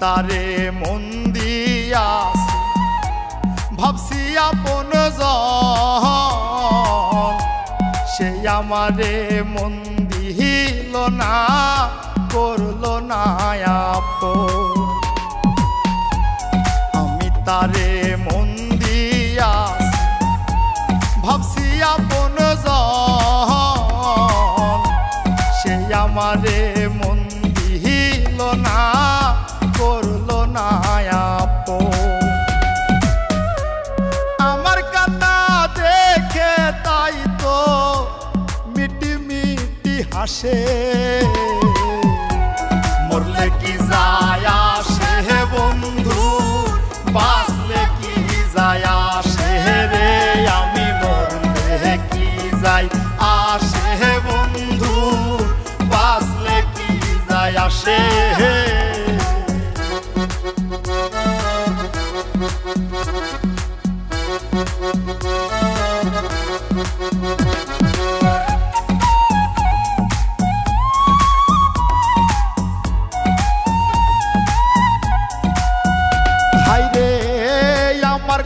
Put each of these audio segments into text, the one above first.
তারে মন দিয়াছি ভাবছি আপন সে আমারে মন দিল না, করল না আপন। আমি তারে মন দিয়াছি ভাবছি আপন সে আমারে মন দিল না করল না আপন আমার কান্না দেখে তাই তো মিটি মিটি হাসে।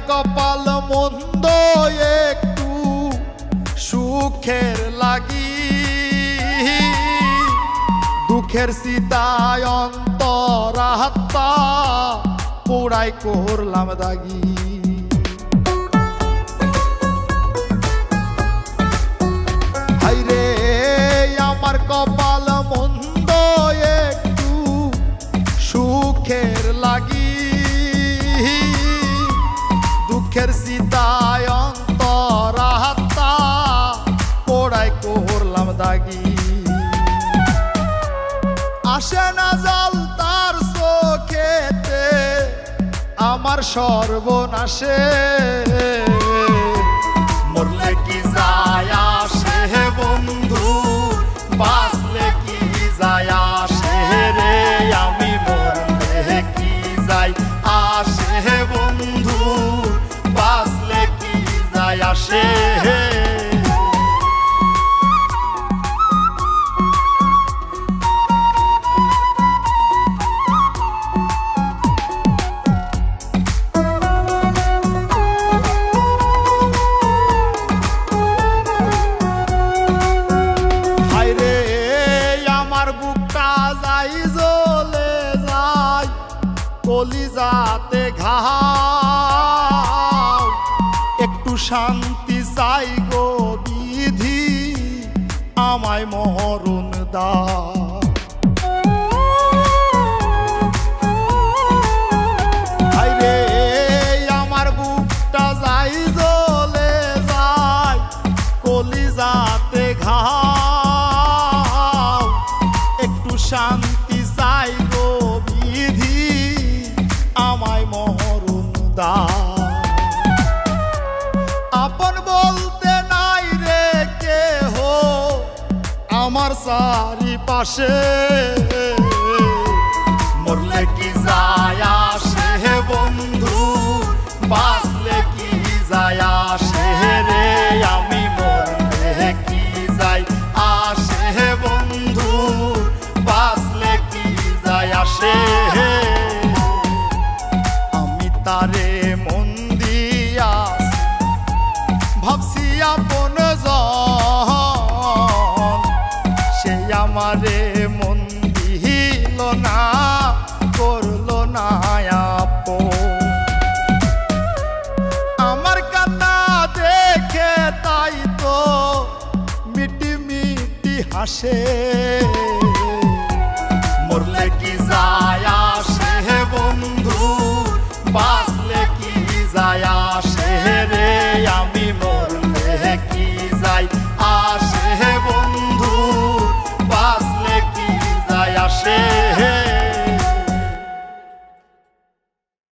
কপাল মন্দ একটু সুখের লাগি। দুঃখের সীতায় অন্তরাত্মা। পোড়াই করলাম দাগি। হাইরে, আমার কপাল মন্দ একটু সুখের লাগি। দুঃখের সীতায় অন্তরাত্মা পোড়াই করলাম দাগি। আসে না জল আমার সর্বনাশে। মরলে কি যায় আসে বন্ধু? বাঁচলে কি যায় আসে রে? আমি মরলে কি যাই আসে বন্ধু? বাঁচলে কি যায় আসে কলিজাতে ঘাও। একটু শান্তি চাই গো বিধি আমায় মরণ দা আমার চারি পাশে মরলে কি যায় আসে হে বন্ধু? বাঁচলে কি যায় আসে রে? আমি মরলে কি যাই আসে হে বন্ধু? বাঁচলে কি যায় আসে আমি তারে মন দিয়াছি ভাবছি আপন জন আমারে মন দিল না, করল না আপ আমার কথা দেখে তাই তো মিটি মিটি হাসে। মরলে কি